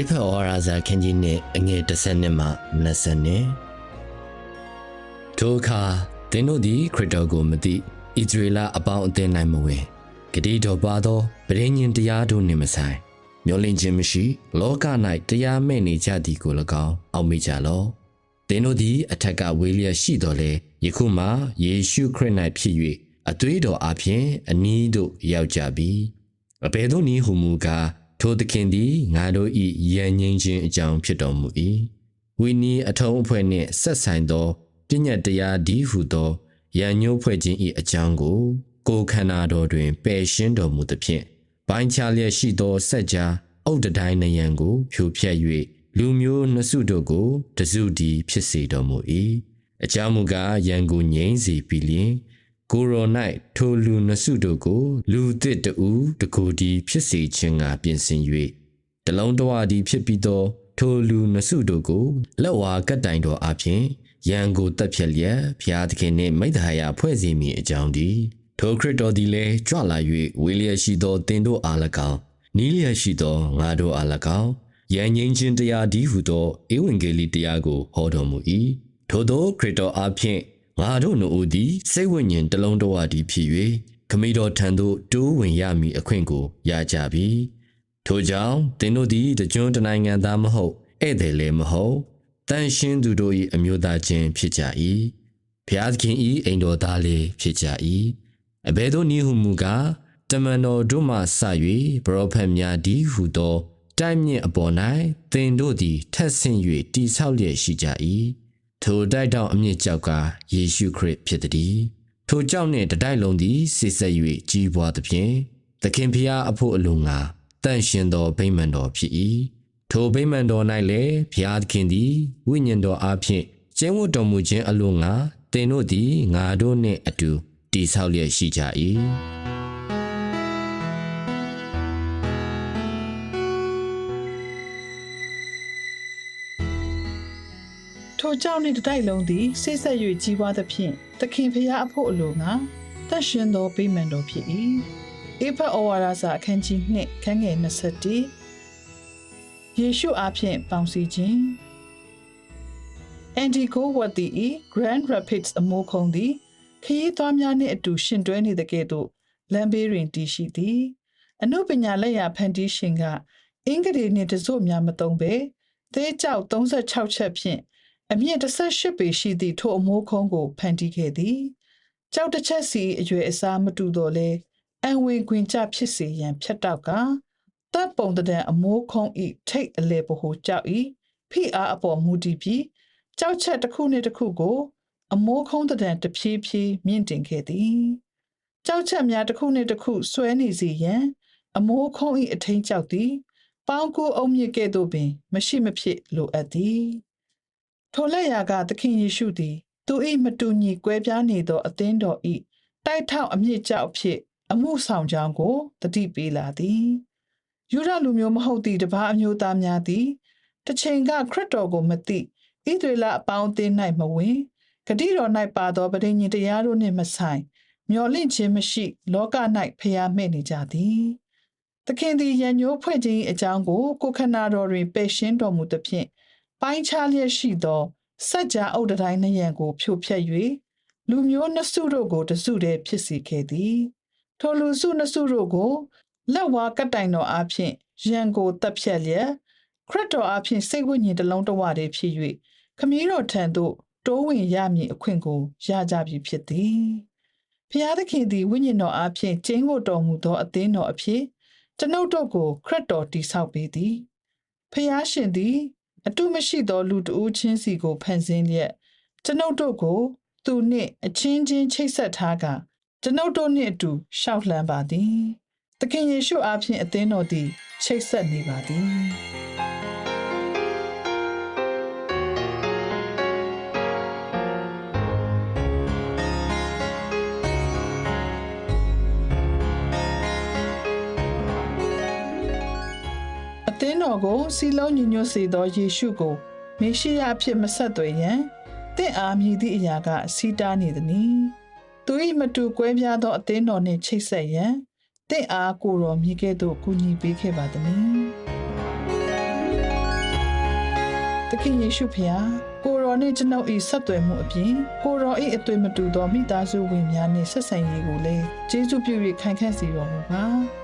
ဧဖဩဝါဇာခန်းကြီးနှင့်အငယ်30နှစ်မှ20နှစ်ထိုအခါသင်တို့သည်ခရစ်တော်ကိုမသိဣသရေလအပေါင်းအသင်း၌မဝင်ဂတိတော်ပါသောဗြိဉ္ဉ်တရားတို့နှင့်မဆိုင်မျောလင့်ခြင်းမရှိ လောက၌တရားမဲ့နေကြသည်ကို၎င်းအောက်မေ့ကြလော့သင်တို့သည်အထက်ကဝေလျက်ရှိတော်လေယခုမှယေရှုခရစ်၌ဖြစ်၍အသွေးတော်အပြင်အနီးသို့ရောက်ကြပြီအဘယ်သို့နည်းဟုမူကား ထိုသခင်သည်ငါတို့၏ယဉ်ငိမ့်ခြင်းအကြောင်းဖြစ်တော်မူ၏ဝိနည်းအထုံးအဖွဲ့နှင့်ဆက်ဆိုင်သောပညာတရားဒီဟုသောယဉ်ညိုးဖွဲ့ခြင်း၏အကြောင်းကို ကိုယ်ခန္ဓာတော်တွင်ပယ်ရှင်းတော်မူသဖြင့်ပိုင်းခြားလျက်ရှိသောစัจ जा အုတ်တတိုင်းနယံကိုဖြိုဖျက်၍လူမျိုးနှစ်စုတို့ကိုတစုတည်းဖြစ်စေတော်မူ၏အကြောင်းမူကားယံကိုငြိမ့်စေပြီးလျှင် ကိုရော၌ထိုလူနှစုတို့ကို လူသစ်တူတကိုယ်ဒီဖြစ်စေခြင်းကပြင်ဆင်၍တလုံးတဝဒီဖြစ်ပြီးသော ထိုလူနှစုတို့ကိုလက်ဝါကတ်တိုင်တော်အပြင်ရန်ကိုတက်ဖြက်လျက်ဘုရားသခင်နှင့်မိတ္တဟာယဖွဲ့စည်းမိအကြောင်းဒီထိုခရစ်တော်သည်လည်းကြွလာ၍ဝေလျက်ရှိသောတင်တို့အား၎င်းနီးလျက်ရှိသောငါတို့အား၎င်းယဉ်ငိမ့်ခြင်းတရားဒီဟုသောဧဝံဂေလိတရားကိုဟောတော်မူ၏ထို့သောခရစ်တော်အားဖြင့် ငါတို့နှုတ်သည်စိတ်ဝိညာဉ်တစ်လုံးတော်ဝါသည်ဖြစ်၍ခမိတော်ထံသို့တိုးဝင်ရမည်အခွင့်ကိုရကြပြီထိုကြောင့်သင်တို့သည်တကြွတနိုင်ငံသားမဟုတ်ဧည့်သည်လည်းမဟုတ်တန်ရှင်းသူတို့၏အမျိုးသားချင်းဖြစ်ကြ၏ဖျားသခင်၏အိမ်တော်သားလည်းဖြစ်ကြ၏အဘယ်သို့နည်းဟုမူကားတမန်တော်တို့မှစ၍ပရောဖက်များဒီဟုသောတိုင်းမြင့်အပေါ်၌သင်တို့သည်ထက်ဆင့်၍တိဆောက်လျက်ရှိကြ၏ ထိုတိုက်တောင်အမြင့်ကြောက်ကယေရှုခရစ်ဖြစ်သည်ထိုကြောက်နှင့်တတိုက်လုံးသည်စိတ်ဆက်၍ကြီးပွားသဖြင့်သခင်ဖျားအဖို့အလိုငါတန့်ရှင်သောဗိမာန်တော်ဖြစ်၏ထိုဗိမာန်တော်၌လည်းဘုရားသခင်သည်ဝိညာဉ်တော်အားဖြင့်ကျင့်ဝတ်တော်မူခြင်းအလိုငါသင်တို့သည်ငါတို့နှင့်အတူတည်ဆောက်လျက်ရှိကြ၏။ ထိုကြောင့်နှင့်တစ်တိုက်လုံးသည်စိတ်ဆက်၍ကြီးပွားသဖြင့်သခင်ဖျားအဖို့အလိုငါတတ်ရှင်သောဗိမာန်တော်ဖြစ်၏အေဖတ်ဩဝါဒစာအခန်းကြီး2ခန်းငယ်21ယေရှုအားဖြင့်ပေါင်းစည်းခြင်းအန်ဒီကိုဝတ်တီ Grand Rapids အမိုးခုံသည်ခရီးသွားများနှင့်အတူရှင်တွဲနေသကဲ့သို့လမ်းဘေးတွင်တည်ရှိသည် အနုပညာလက်ရာဖန်တီးရှင်ကအင်္ဂလိပ်နှင့်တစို့များမသုံးဘဲသဲကြောက်36ချက်ဖြင့် အမြင့်18ပေရှိသည့်ထိုအမိုးခုံးကိုဖန်တီးခဲ့သည်။ကြောက်တစ်ချက်စီအရွယ်အစားမတူတော့လဲအံဝင်ခွင်ကြဖြစ်စေရန်ဖြတ်တောက်ကတပ်ပုံတံအမိုးခုံးဤထိတ်အလေပဟိုကြောက်ဤဖိအားအပေါ်မူတည်ပြီးကြောက်ချက်တစ်ခုနဲ့တစ်ခုကို အမိုးခုံးတံတဖြည်းဖြည်းမြင့်တင်ခဲ့သည်။ကြောက်ချက်များတစ်ခုနဲ့တစ်ခုဆွဲနေစေရန်အမိုးခုံးဤအထင်းကြောက်သည် ပေါင်းကူအုံမြင့်ကဲ့သို့ပင် မရှိမဖြစ်လိုအပ်သည်။ ထိုလက်ရာကသခင်ယေရှုသည် သူ၏မတူညီကွဲပြားနေသောအသင်းတော်၏တိုက်ထောက်အမြင့်ကြောက်ဖြစ်အမှုဆောင်ကြောင်းကိုတတိပေးလာသည်ယူရလူမျိုးမဟုတ်သည့်တပါးအမျိုးသားများသည်တစ်ချိန်ကခရစ်တော်ကိုမသိဣသရေလအပေါင်းအသင်း၌မဝင်ဂတိတော်၌ပါသောပဋိညာဉ်တရားတို့နှင့်မဆိုင်မျော်လင့်ခြင်းမရှိ လောက၌ဖျားမဲ့နေကြသည်သခင်သည်ရန်ညိုးဖွဲ့ခြင်း၏အကြောင်းကိုကိုယ်ခန္ဓာတော်တွင်ပယ်ရှင်းတော်မူသဖြင့် ပိုင်းခြားလျက်ရှိသောစัจ जा အုတ်တတိုင်းနှယံကို ဖြိုဖျက်၍လူမျိုးနှစ်စုတို့ကိုတစုတည်းဖြစ်စေခဲ့သည်ထိုလူစုနှစ်စုတို့ကိုလက်ဝါးကတိုင်တော်အားဖြင့်ရန်ကိုတပ်ဖြတ်လျက်ခရစ်တော်အားဖြင့်စိတ်ဝိညာဉ်တစ်လုံးတစ်ဝတည်းဖြစ်၍ခမည်းတော်ထံသို့တိုးဝင်ရမည်အခွင့်ကိုရကြပြီဖြစ်သည်ဖျားသခင်သည်ဝိညာဉ်တော်အားဖြင့်ကျင်းကိုတော်မူသောအသင်းတော်အဖြစ်ကျွန်ုပ်တို့ကိုခရစ်တော်တည်ဆောက်ပေးသည်ဖျားရှင်သည် အတုမရှိသောလူတဦးချင်းစီကိုဖန်ဆင်းလျက်ကျွန်ုပ်တို့ကို သူနှင့်အချင်းချင်းချိတ်ဆက်ထားကကျွန်ုပ်တို့နှင့်အတူရှောက်လှမ်းပါသည်သခင်ယေရှုအားဖြင့်အသင်းတော်သည်ချိတ်ဆက်နေပါသည် သင်းတော်ကိုစီလုံးညီညွတ်စေသောယေရှုကိုမေရှိယအဖြစ်မဆက်သွယ်ရန်တင့်အားမြည်သည့်အရာကစီးတားနေသည်။သူ၏မတူကွဲပြားသောအသင်းတော်နှင့်ချိတ်ဆက်ရန်တင့်အားကိုယ်တော်မြည်ကဲ့သို့ကူညီပေးခဲ့ပါသည်။သခင်ယေရှုဖျားကိုယ်တော်နှင့်ကျွန်ုပ်၏ဆက်သွယ်မှုအပြင်ကိုယ်တော်၏အသွေးမတူသောမိသားစုဝင်များနှင့်ဆက်ဆံရေးကိုလည်းကျေးဇူးပြု၍ခိုင်ခန့်စေတော်မူပါ။